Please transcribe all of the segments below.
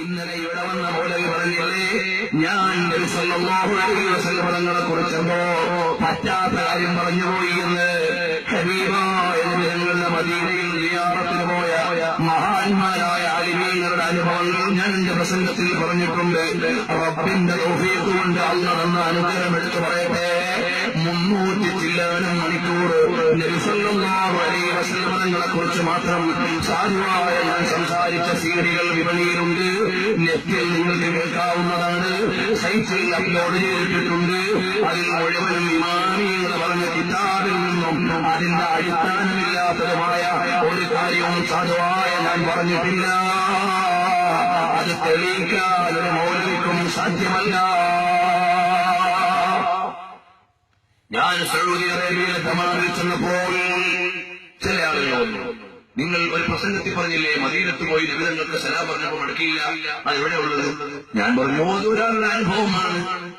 ഇന്നലെ ഇവിടെ വന്ന മൗലവി പറഞ്ഞില്ലേ? ഞാൻ തങ്ങളെ കുറിച്ചെന്തോ പറ്റാത്ത കാര്യം പറഞ്ഞുപോയി എന്ന് ഹരീബായ മദീനയിൽ സിയാറത്തിന് പോയ മഹാന്മാരായ അലിമീങ്ങളുടെ അനുഭവങ്ങൾ ഞാൻ എന്റെ പ്രസംഗത്തിൽ പറഞ്ഞിട്ടുണ്ട്. റബ്ബിന്റെ കൊണ്ട് അല്ല തന്ന അനുഗ്രഹം എടുത്തു പറയട്ടെ. മുന്നൂറ്റി ചില്ലാനും മണിക്കൂർ തങ്ങളെ കുറിച്ച് മാത്രം സാധുവായ ഞാൻ സംസാരിച്ച സീഡികൾ വിപണിയിലുണ്ട്. നെറ്റിൽ നിങ്ങൾക്ക് കേൾക്കാവുന്നതാണ്. സൈറ്റിൽ അപ്ലോഡ് ചെയ്തിട്ടുണ്ട്. അതിൽ മുഴുവനും എന്ന് പറഞ്ഞ കിതാബിൽ നിന്നും അതിന്റെ അടിസ്ഥാനമില്ലാത്തതുമായ ഒരു കാര്യവും സാധുവായ ഞാൻ പറഞ്ഞിട്ടില്ല. അത് തെളിയിക്കാൻ ഒരു മൗലിക്കും സാധ്യമല്ല. ഞാൻ സൗദി അറേബ്യയിലെ തമാറിൽ ചെന്നപ്പോൾ ചില ആളുകൾ വന്നു. നിങ്ങൾ ഒരു പ്രസംഗത്തിൽ പറഞ്ഞില്ലേ മദീനത്ത് പോയി നിബിതങ്ങൾക്ക് സലാം പറഞ്ഞപ്പോൾ മടക്കിയില്ല? അത് എവിടെ ഉള്ളത്? ഞാൻ പറഞ്ഞു അത് ഒരാളുടെ അനുഭവമാണ്.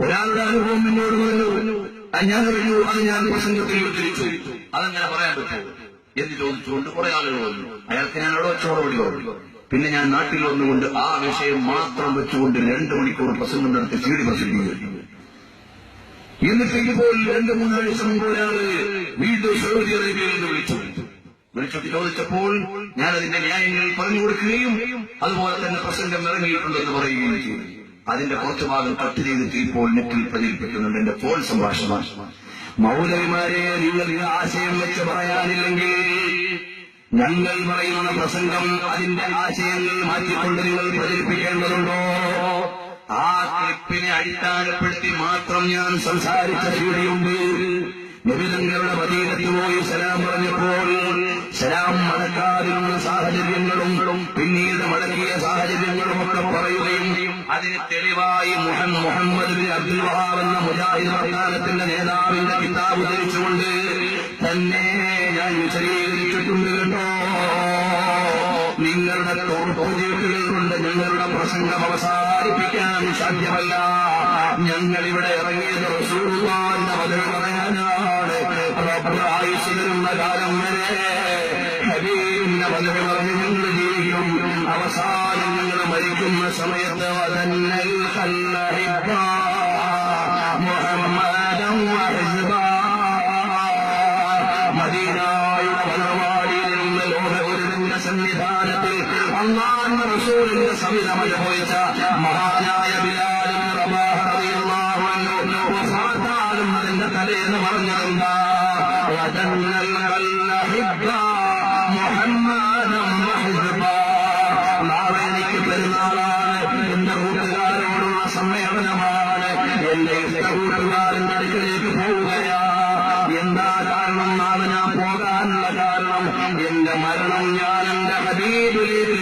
ഒരാളുടെ അനുഭവം എന്നോട് പറഞ്ഞു. ഞാൻ പറഞ്ഞു അത് ഞാൻ പ്രസംഗത്തിൽ ഉദ്ധരിച്ചു. അതങ്ങനെ പറയാൻ പറ്റുമോ? എന്ന് ചോദിച്ചുകൊണ്ട് കുറെ ആളുകൾ വന്നു. അയാൾക്ക് ഞാൻ അവിടെ വെച്ചോടെ പറഞ്ഞു. പിന്നെ ഞാൻ നാട്ടിൽ വന്നുകൊണ്ട് ആ വിഷയം മാത്രം വെച്ചുകൊണ്ട് രണ്ടു മണിക്കൂർ പ്രസംഗം നടത്തി ചീടി പ്രസംഗിക്കുന്നു എന്നിട്ട് ഇപ്പോൾ രണ്ട് മൂന്നാഴ്ച മുമ്പ് വീണ്ടും സൗദി അറേബ്യയിൽ നിന്ന് വിളിച്ചു. വിളിച്ചിട്ട് ചോദിച്ചപ്പോൾ ഞാൻ അതിന്റെ ന്യായങ്ങൾ പറഞ്ഞു കൊടുക്കുകയും അതുപോലെ തന്നെ പ്രസംഗം ഇറങ്ങിയിട്ടുണ്ടെന്ന് പറയുകയും ചെയ്തു. അതിന്റെ കുറച്ചു ഭാഗം കട്ട് ചെയ്തിട്ട് ഇപ്പോൾ നെറ്റിൽ പ്രചരിപ്പിക്കുന്നുണ്ട് എന്റെ ഫോൺ സംഭാഷണം. മൗലവിമാരെ നിങ്ങൾ ഈ ആശയം വെച്ച് പറയാനില്ലെങ്കിൽ ഞങ്ങൾ പറയുന്ന പ്രസംഗം അതിന്റെ ആശയങ്ങൾ മാറ്റിക്കൊണ്ട് നിങ്ങൾ പ്രചരിപ്പിക്കേണ്ടതുണ്ടോ? ആ ക്ലിപ്പിനെ അടിസ്ഥാനപ്പെടുത്തി മാത്രം ഞാൻ സംസാരിച്ച ശീലയുണ്ട് നബിതങ്ങളുടെ വതീരത്തിൽ പോയി സലാം പറഞ്ഞപ്പോൾ സലാം മടക്കാതിരുന്ന സാഹചര്യങ്ങളും പിന്നീട് മടക്കിയ സാഹചര്യങ്ങളും ഒക്കെ പറയുകയും അതിന് തെളിവായി മുഹൻ മുഹമ്മദ് അബ്ദുൽ വഹാബ് എന്ന മുജാഹിദ് പ്രസ്ഥാനത്തിന്റെ നേതാവിന്റെ കിതാബ് ധരിച്ചുകൊണ്ട് തന്നെ ഞാൻ വിശദീകരിച്ചിട്ടുണ്ട് കേട്ടോ. നിങ്ങളുടെ തോട്ടോ ഞങ്ങളുടെ പ്രസംഗം അവസാനിപ്പിക്കാൻ സാധ്യമല്ല. ഞങ്ങൾ ഇവിടെ ഇറങ്ങിയത് റസൂലുള്ളാഹിന്റെ വചനം പറയാനാണ്. റബ്ബ് ആയുസ് കാലം വരെ ഹരീന്റെ വചനം പറഞ്ഞ് ഞങ്ങൾ ജീവിക്കും. അവസാനം ഞങ്ങൾ മരിക്കുന്ന സമയത്ത് വതന്നൽ ഖല്ലഹിബ്ബ അള്ളാന്റെ റസൂലിന്റെ സവിധം അനുഭവിച്ച മഹാനായ ബിലാലിന് റബാഹ് അൻഹു വഫാത്താകും അതിന്റെ തലേന്ന് പറഞ്ഞതെന്താ? വതന്നൽ ഖല്ലഹിബ്ബ മുഹമ്മദൻ വഹിസ്ബാ നാളെ എനിക്ക് പെരുന്നാളാണ്. എന്റെ കൂട്ടുകാരോടുള്ള സമ്മേളനമാണ്. എന്റെ ഇഷ്ട കൂട്ടുകാരന്റെ അടുക്കലേക്ക് പോവുകയാ. എന്താ കാരണം? നാളെ ഞാൻ പോകാനുള്ള കാരണം എന്റെ മരണം ഞാൻ എന്റെ ഹബീബിലേക്ക്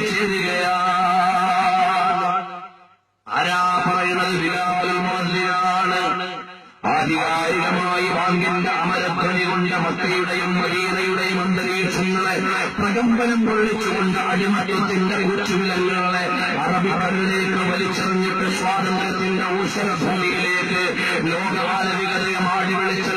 ബാങ്കിന്റെ അമരധ്വനി കൊണ്ട് മക്കയുടെയും മദീനയുടെയും അന്തരീക്ഷങ്ങളെ പ്രകമ്പനം കൊള്ളിച്ചുകൊണ്ട് അടിമത്യത്തിന്റെ ഉച്ചുവിലങ്ങളെ അറബിക്കടലിലേക്ക് വലിച്ചെറിഞ്ഞിട്ട് സ്വാതന്ത്ര്യത്തിന്റെ ഊഷരഭൂമിയിലേക്ക് ലോകമാനവികതയെ ആടി വിളിച്ച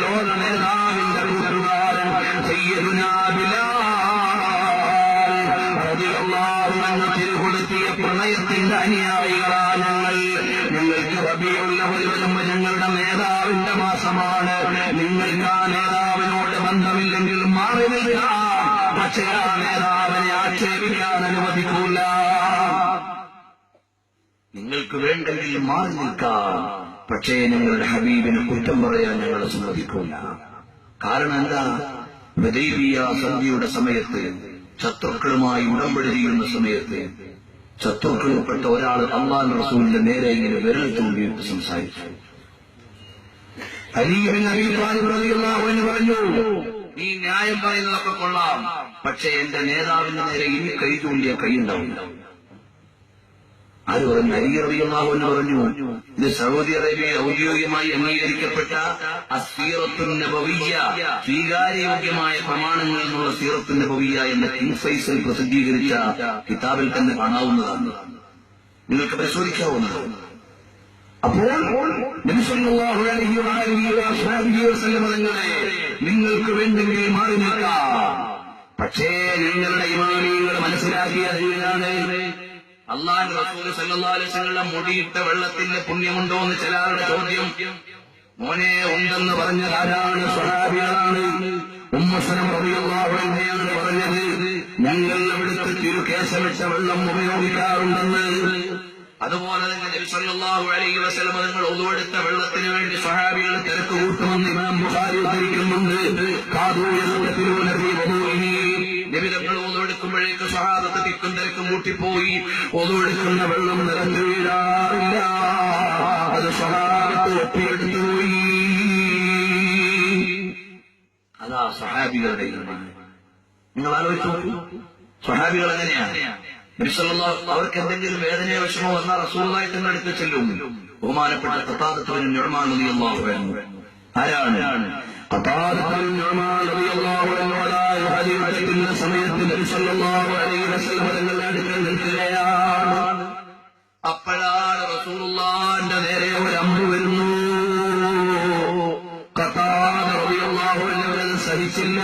നേതാവിനെ അനുവദിക്കൂല. നിങ്ങൾക്ക് വേണ്ടെങ്കിൽ മാറി നിൽക്കാം. പക്ഷേ നിങ്ങളുടെ ഹബീബിന് കുറ്റം പറയാൻ ഞങ്ങൾ സമ്മതിക്കൂല. കാരണം എന്താ? ബദൈബിയ സന്ധിയുടെ സമയത്ത് ശത്രുക്കളുമായി ഉടമ്പടി ചെയ്യുന്ന സമയത്ത് ശത്രുക്കളിൽപ്പെട്ട ഒരാൾ അള്ളാൻ റസൂലിന്റെ നേരെ ഇങ്ങനെ വിരൽ തൂണ്ടിയിട്ട് സംസാരിച്ചു. അലീബിൻ അഭിപ്രായം പറഞ്ഞു നീ ന്യായം പറയുന്നതൊക്കെ കൊള്ളാം. പക്ഷെ എന്റെ നേതാവിന്റെ നേരെ ഇനി കൈ ചൂണ്ടിയ കൈ ഉണ്ടാവില്ല ആര് പറഞ്ഞു? അരിയറിയുള്ളാഹു എന്ന് പറഞ്ഞു ഇത് സൗദി അറേബ്യ ഔദ്യോഗികമായി അംഗീകരിക്കപ്പെട്ട അസീറത്തുൻ നബവിയ്യ സ്വീകാര്യയോഗ്യമായ പ്രമാണങ്ങളിൽ നിന്നുള്ള സീറത്തിന്റെ നബവിയ്യ എന്ന കിങ് ഫൈസൽ പ്രസിദ്ധീകരിച്ച കിതാബിൽ തന്നെ കാണാവുന്നതാണ്. നിങ്ങൾക്ക് പരിശോധിക്കാവുന്നതാണ്. അപ്പോൾ വസല്ലം തങ്ങളെ നിങ്ങൾക്ക് വേണ്ടെങ്കിൽ മാറി നിൽക്കാം പക്ഷേ നിങ്ങളുടെ ഇമാമിയങ്ങൾ മനസ്സിലാക്കിയത് ഇതാണ്. മുടിയിട്ട വെള്ളത്തിന്റെ പുണ്യമുണ്ടോ എന്ന് ചിലരുടെ ചോദ്യം. മോനെ ഉണ്ടെന്ന് പറഞ്ഞ ആരാണ്? സ്വഹാബികളാണ്. ഉമ്മസനം അൻഹയാണ് പറഞ്ഞത്. ഞങ്ങൾ അവിടുത്തെ തിരുകേശമിട്ട വെള്ളം ഉപയോഗിക്കാറുണ്ടെന്ന്. അതുപോലെ തന്നെ നബി സല്ലല്ലാഹു അലൈഹി വസല്ലം നിങ്ങൾ ഒതുവെടുത്ത വെള്ളത്തിന് വേണ്ടി സഹാബികൾ തിരക്ക് കൂട്ടുമെന്ന് ഇമാം ബുഖാരി ഉദ്ധരിക്കുന്നുണ്ട്. കാദൂ യസ്തഫിലൂന ഫീ വദൂഇഹി നബി തങ്ങൾ ഒതുവെടുക്കുമ്പോഴേക്ക് സ്വഹാബത്ത് തിക്കും തിരക്കും കൂട്ടിപ്പോയി. ഒതുവെടുക്കുന്ന വെള്ളം നിറഞ്ഞു വീഴാറില്ല. അത് സഹാബത്ത് ഒപ്പിയെടുത്തു പോയി. അതാ സഹാബികളുടെ. നിങ്ങൾ ആലോചിച്ചു സഹാബികൾ എങ്ങനെയാണ്? അവർക്ക് എന്തെങ്കിലും വേദനയോ വിഷമോ വന്നാൽ റസൂലുള്ളാഹി തന്നെ അടുത്ത് ചെല്ലും. ബഹുമാനപ്പെട്ട ഖത്താദത്തുബ്നു നുഅ്മാൻ റളിയല്ലാഹു അൻഹു. ആരാണ്? അപ്പോഴാണ് റസൂറുള്ളാന്റെ നേരെ ഒരു അമ്പ് വരുന്നു. സഹിച്ചില്ല.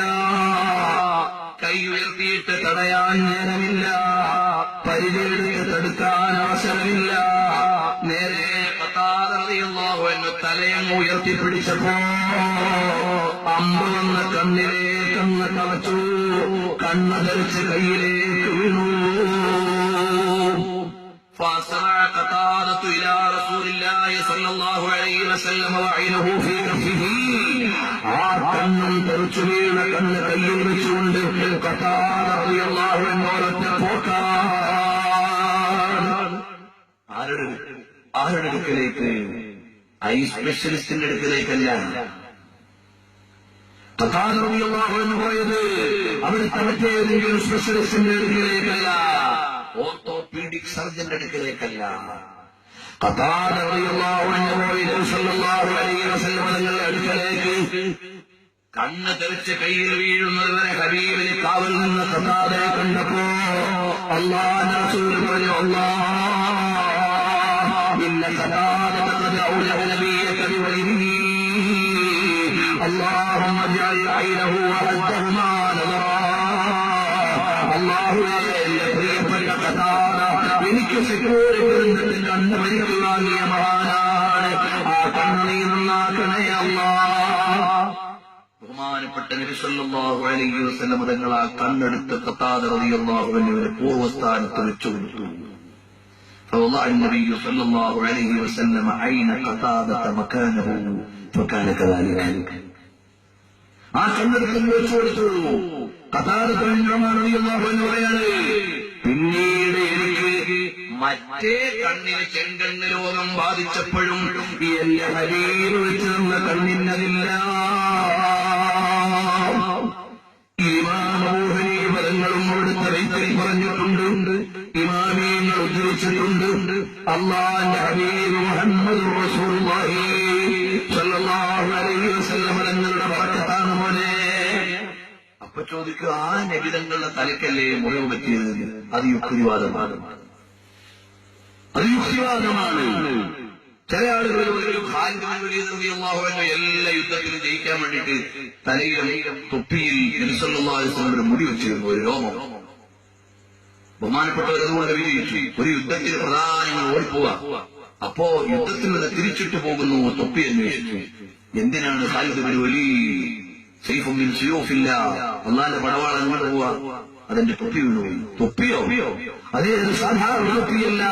കൈ ഉയർത്തിയിട്ട് തടയാൻ നേരമില്ല. പരിചയെടുത്ത് തടുക്കാൻ അവസരമില്ല നേരെ ഖത്താദ റളിയല്ലാഹു അൻഹു തലയങ്ങ് ഉയർത്തിപ്പിടിച്ചപ്പോ അമ്പ് വന്ന കണ്ണിലേക്കങ്ങ് തളച്ചു കണ്ണ് ധരിച്ച് കയ്യിലേക്ക് വീണു فأسرع قتادة إلى رسول الله صلى الله عليه وسلم وعينه في كفه ആ കണ്ണും തെറിച്ചു വീണ കണ്ണ് കയ്യിൽ വെച്ചുകൊണ്ട് കഥാത റളിയല്ലാഹു ആരുടെ അടുക്കലേക്ക് ഐ സ്പെഷ്യലിസ്റ്റിന്റെ അടുക്കലേക്കല്ല. അൻഹു പോയത് അവിടുത്തെ മറ്റേതെങ്കിലും സ്പെഷ്യലിസ്റ്റിന്റെ അടുക്കലേക്കല്ല ഓർത്തോപീഡിക് സർജന്റെ അടുക്കലേക്കല്ല. അടുക്കലേക്ക് കണ്ണ് തെറിച്ച് കയ്യിൽ വീഴുന്നവരെ വരെ കാവൽ നിന്ന് ഖതാദയെ കണ്ടപ്പോ റസൂൽ പറഞ്ഞു അല്ലാഹ് اجعل عينه وحدهما نظرا അള്ളാഹുവേ എന്റെ പ്രിയപ്പെട്ട കഥാന എനിക്ക് സെക്യൂരിറ്റി നിന്നിട്ട് കണ്ണ് പരിക്ക് വാങ്ങിയ മഹാനാണ് ആ കണ്ണ് നീ നന്നാക്കണേ അല്ലാ ബഹുമാനപ്പെട്ട നബി സല്ലല്ലാഹു അലൈഹി വസല്ലം തങ്ങൾ ആ കണ്ണെടുത്ത് കത്താത റളിയല്ലാഹു അൻഹുവിനെ പൂർവ്വസ്ഥാനത്ത് വെച്ചു കൊടുത്തു فوضع النبي صلى الله عليه وسلم عين قتادة مكانه فكان كذلك ആ കണ്ണെടുത്ത് വെച്ചു കൊടുത്തു. കഥാർത്ഥമാണ് പിന്നീട് എനിക്ക് മറ്റേ കണ്ണിന് ചെങ്കണ്ണ് രോഗം ബാധിച്ചപ്പോഴും എന്റെ ഹരീർ വെച്ച് തന്ന കണ്ണിനതില്ല. ഇമാമോഹനി പദങ്ങളും അവിടുത്തെ വൈത്തരി പറഞ്ഞിട്ടുണ്ട് ഇമാമിയങ്ങൾ ഉദ്ധരിച്ചിട്ടുണ്ട്. അള്ളാന്റെ ഹബീബ് മുഹമ്മദ് റസൂലുള്ളാഹി ചോദിക്കുക ആ നബിതങ്ങളുടെ തലക്കല്ലേ മുറിവ് പറ്റിയത്? അത് യുക്തിവാദമാണ്. അത് യുക്തിവാദമാണ്. ചില ആളുകൾ ഒരു എല്ലാ യുദ്ധത്തിലും ജയിക്കാൻ വേണ്ടിയിട്ട് തലയിലും തൊപ്പിയിൽ വസല്ലം മുടി വെച്ചിരുന്നു ഒരു രോമം. ബഹുമാനപ്പെട്ടവർ അതുകൊണ്ട് വിജയിച്ചു. ഒരു യുദ്ധത്തിൽ പ്രധാനങ്ങൾ ഓടിപ്പോവാ അപ്പോ യുദ്ധത്തിൽ നിന്ന് തിരിച്ചിട്ട് പോകുന്നു തൊപ്പി അന്വേഷിച്ചു. എന്തിനാണ് ഖാലിദ് ബിൻ അള്ളാന്റെ പടവാൾ അങ്ങോട്ട് പോവാ? അതെന്റെ തൊപ്പി വീണുപോയി തൊപ്പിയോ? അതേ ഒരു സാധാരണ തൊപ്പിയല്ല.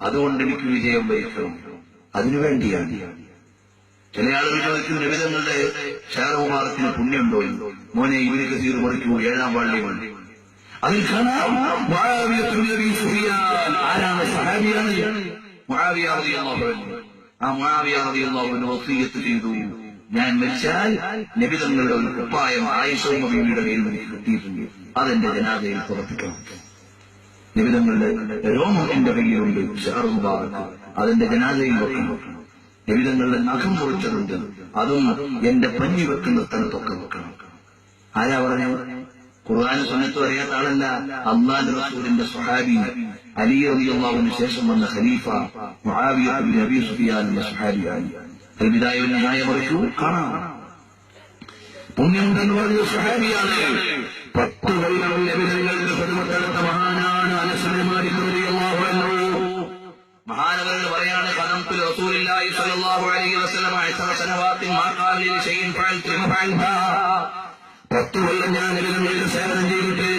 അതുകൊണ്ട് എനിക്ക് വിജയം വഹിക്കണം അതിനുവേണ്ടിയാണ് ചില ആളുകൾ ചോദിക്കും നിബിധങ്ങളുടെ ഷാറുമാറത്തിന് പുണ്യമുണ്ടോ. മോനെ ഇവർ കസീർ മറിക്കൂ ഏഴാം വാള്യമാണ് അതിൽ കാണാം ആരാണ്? സഹാബിയാണ്. അൻഹു. ആ മാവിയാവിയുള്ള വസീയത്ത് ചെയ്തു. ഞാൻ മരിച്ചാൽ നബി തങ്ങളുടെ ഒരു കുപ്പായം ആയിഷ നബിയുടെ കയ്യിൽ എനിക്ക് കിട്ടിയിട്ടുണ്ട്. അതെന്റെ ജനാതയിൽ പ്രവർത്തിക്കണം ലഭിതങ്ങളുടെ രോമം എന്റെ കയ്യിലുണ്ട്. അതിന്റെ ജനാതയിൽ വെക്കണം. ലഭിതങ്ങളുടെ നഖം മുറിച്ചതുണ്ട്. അതും എന്റെ പഞ്ഞി വെക്കുന്ന സ്ഥലത്തൊക്കെ വെക്കണം. ആരാ പറഞ്ഞു ഖുർആൻ സുന്നത്തും അറിയാത്ത ആളല്ല അള്ളാൻ റസൂലിന്റെ സഹാബി അലി റബിയുള്ളാവിന് ശേഷം വന്ന ഖലീഫ മുഹാവിയബിൻ അബി സുഫിയാനിന്റെ സഹാബിയായി അൽബിദായുവിന്റെ ന്യായമറിച്ചു കാണാം. പുണ്യമുണ്ടെന്ന് പറഞ്ഞ സഹാബിയാണ് പത്ത് വൈരവൽ ലഭിതങ്ങളുടെ പെരുമത്തടുത്ത മഹാനാണ് അലസനമാരി മഹാനവരോട് പറയാണ് കഥത്തിൽ റസൂലില്ലാഹി സ്വല്ലല്ലാഹു അലൈഹി വസല്ലം അഴസന സനവാത്തിൻ മാ ഖാലിൽ ഷൈൻ ഫഅൽ ഫഅൽഹാ പത്ത് കൊല്ലം ഞാൻ നബിതങ്ങളുടെ സേവനം ചെയ്തിട്ട്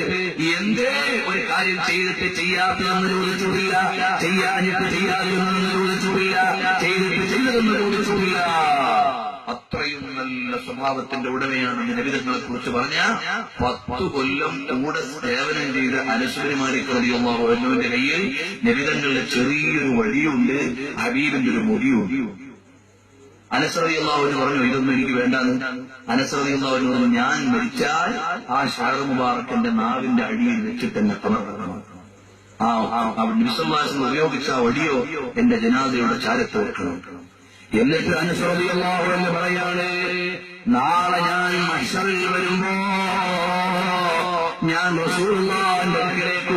എന്തേ ഒരു കാര്യം ചെയ്തിട്ട് ചെയ്യാത്തതെന്ന് ചോദിച്ചിട്ടില്ല. ചെയ്യാഞ്ഞിട്ട് ചെയ്യാതിരുന്നെന്ന് ചോദിച്ചിട്ടില്ല. ചെയ്തിട്ട് ചെയ്തതെന്ന് ചോദിച്ചിട്ടില്ല. അത്രയും നല്ല സ്വഭാവത്തിന്റെ ഉടമയാണ് നബിതങ്ങളെ കുറിച്ച് പറഞ്ഞ പത്തു കൊല്ലം കൂടെ സേവനം ചെയ്ത അനശ്വരിമാരെ കറിയുള്ളവന്റെ കയ്യിൽ നബിതങ്ങളുടെ ചെറിയൊരു വഴിയുണ്ട് ഹബീബിന്റെ ഒരു മുടിയുണ്ട്. അനസ്രതിയുള്ളവന് പറഞ്ഞു ഇതൊന്നും എനിക്ക് വേണ്ടാന്ന്. അനസ്രതിയുള്ളവന് പറഞ്ഞു ഞാൻ മരിച്ചാൽ ആ ഷാറു മുബാറക്കിന്റെ നാവിന്റെ അടിയിൽ വെച്ചിട്ട് തന്നെ കമർക്കണം ആ അവൻ വിശ്വാസം ഉപയോഗിച്ച ആ വടിയോ എന്റെ ജനാദയുടെ ചാരത്ത് വെക്കണം. എന്നിട്ട് അനുസൃതിയല്ലാഹു എന്ന് പറയാണ് നാളെ ഞാൻ മത്സറിൽ വരുമ്പോ ഞാൻ അടുക്കലേക്ക്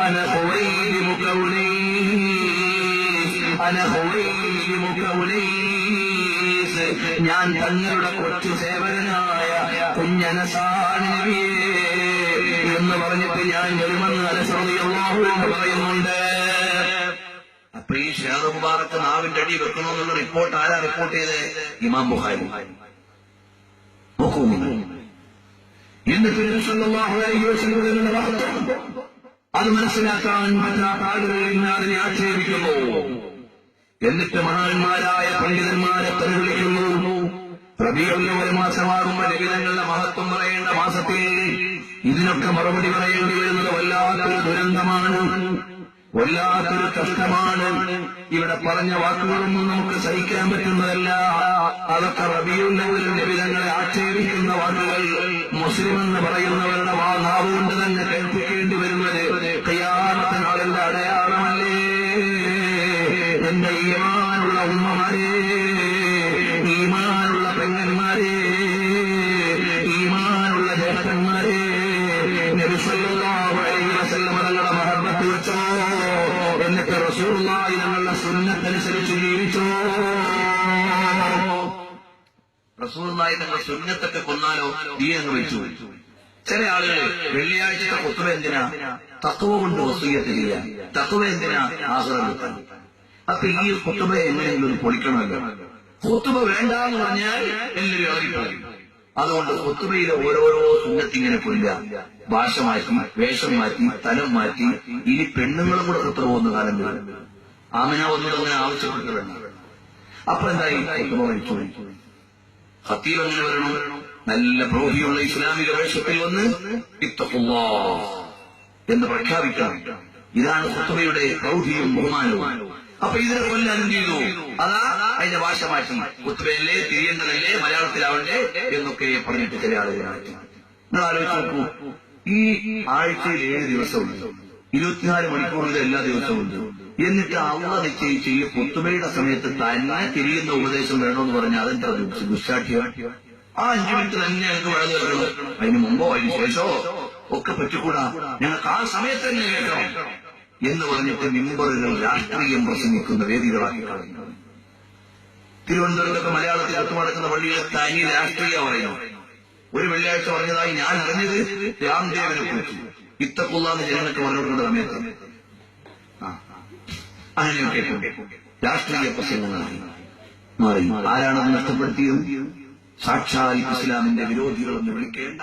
ഉനീസ് അന ഖുവൈലിമുക أنا ഖുവൈലിമുക ഉനീസ് ഞാൻ തങ്ങളുടെ കൊച്ചു സേവകനായ കുഞ്ഞനസാണ് നബിയേ എന്ന് പറഞ്ഞിട്ട് ഞാൻ വരുമെന്ന് അലസറിയാഹു എന്ന് പറയുന്നുണ്ട്. അപ്പൊ ഈ ഷേർ മുബാറക്ക് നാവിന്റെ അടി വെക്കണമെന്നുള്ള റിപ്പോർട്ട് ആരാ റിപ്പോർട്ട് ചെയ്ത്? ഇമാം ബുഹാരി നോക്കൂ എന്നിട്ട് അലൈഹി വസല്ലം അത് മനസ്സിലാക്കാൻ പറ്റാത്ത ആളുകൾ ഇന്ന് അതിനെ ആക്ഷേപിക്കുന്നു. എന്നിട്ട് മഹാന്മാരായ പണ്ഡിതന്മാരെ പരിഗണിക്കുന്നു. റബിയുള്ള ഒരു മാസമാകുമ്പോൾ ലഭിതങ്ങളുടെ മഹത്വം പറയേണ്ട മാസത്തിൽ ഇതിനൊക്കെ മറുപടി പറയേണ്ടി വരുന്നത് വല്ലാത്തൊരു ദുരന്തമാണ്. വല്ലാത്തൊരു കഷ്ടമാണ്. ഇവിടെ പറഞ്ഞ വാക്കുകളൊന്നും നമുക്ക് സഹിക്കാൻ പറ്റുന്നതല്ല. അതൊക്കെ റബിയുടെ ഒരു ലഭിതങ്ങളെ ആക്ഷേപിക്കുന്ന വാക്കുകൾ മുസ്ലിം എന്ന് പറയുന്നവരുടെ വാ നാവുകൊണ്ട് തന്നെ കേൾപ്പിക്കേണ്ടി വരുന്നത് റസൂലുള്ളാഹി തങ്ങളുടെ സുന്നത്തൊക്കെ കൊന്നാലോ? നീ എന്ന് വെച്ചു ചില ആളുകൾ വെള്ളിയാഴ്ചത്തെ കുത്തുവ എന്തിനാ? തത്വ കൊണ്ട് ചെയ്യാൻ. തത്വ എന്തിനാ? ആഗ്രഹം കിട്ടാൻ. അപ്പൊ ഈ കുത്തുബ എങ്ങനെയെങ്കിലും പൊളിക്കണമല്ലോ. കുത്തുബ വേണ്ട എന്ന് പറഞ്ഞാൽ എല്ലാവരും ഇറങ്ങിപ്പോയി അതുകൊണ്ട് കുത്തുബയിലെ ഓരോരോ സുന്നത്തിങ്ങനെ പൊല്ല ഭാഷ മാറ്റി വേഷം മാറ്റി തലം മാറ്റി ഇനി പെണ്ണുങ്ങളും കൂടെ കുത്തുബ പോകുന്ന കാലം വരും. ആമന ഒന്നുകൂടെ അങ്ങനെ ആവശ്യപ്പെട്ടു വേണം അപ്പൊ എന്തായി? മരിച്ചു ഖത്തീബ് എങ്ങനെ വരണം. നല്ല പ്രോഹിയുള്ള ഇസ്ലാമിക വേഷത്തിൽ വന്ന് എന്ന് പ്രഖ്യാപിക്കണം. ഇതാണ് ഖുത്തുബയുടെ പ്രൗഢിയും ബഹുമാനവും. അപ്പൊ ഇതിനെ കൊല്ലം എന്ത് ചെയ്തു? അതാ അതിന്റെ ഭാഷ മാറ്റം. ഉത്തരയല്ലേ തിരിയേണ്ടതല്ലേ മലയാളത്തിലാവണ്ടേ എന്നൊക്കെ പറഞ്ഞിട്ട് ചില മാറ്റി. നിങ്ങൾ ആലോചിച്ച് നോക്കൂ. ഈ ആഴ്ചയിൽ ഏഴ് ദിവസമുണ്ട്. ഇരുപത്തിനാല് മണിക്കൂറിൽ എല്ലാ ദിവസവും ഉണ്ട്. എന്നിട്ട് അള്ള നിശ്ചയിച്ച് ഈ പുത്തുമയുടെ സമയത്ത് തന്നെ തിരിയുന്ന ഉപദേശം വേണമെന്ന് പറഞ്ഞാൽ അതെന്താ ദുശാഠ്യം ആ അഞ്ചു മിനിറ്റ് തന്നെ ഞങ്ങൾക്ക് വഴങ്ങി വെക്കണം. അതിന് മുമ്പോ അതിന് ശേഷമോ ഒക്കെ പറ്റിക്കൂടാ. ഞങ്ങൾക്ക് ആ സമയത്ത് തന്നെ കേൾക്കണം. എന്ന് പറഞ്ഞിട്ട് മിമ്പറുകൾ രാഷ്ട്രീയം പ്രസംഗിക്കുന്ന വേദികളാക്കി കളയുന്നത് തിരുവനന്തപുരത്തൊക്കെ മലയാളത്തിൽ ഒത്തുമടക്കുന്ന പള്ളിയിലെ തനി രാഷ്ട്രീയ പറയുന്നു. ഒരു വെള്ളിയാഴ്ച പറഞ്ഞതായി ഞാൻ അറിഞ്ഞത് രാംദേവനെ കുറിച്ച്. ഇത്തക്കുള്ള ജനങ്ങൾക്ക് പറഞ്ഞുകൊടുക്കുന്ന സമയത്ത്. രാഷ്ട്രീയ പ്രസംഗങ്ങളായി മാറി. ആരാണത് നഷ്ടപ്പെടുത്തിയത്? സാക്ഷാൽ ഇസ്ലാമിന്റെ വിരോധികളെന്ന് വിളിക്കേണ്ട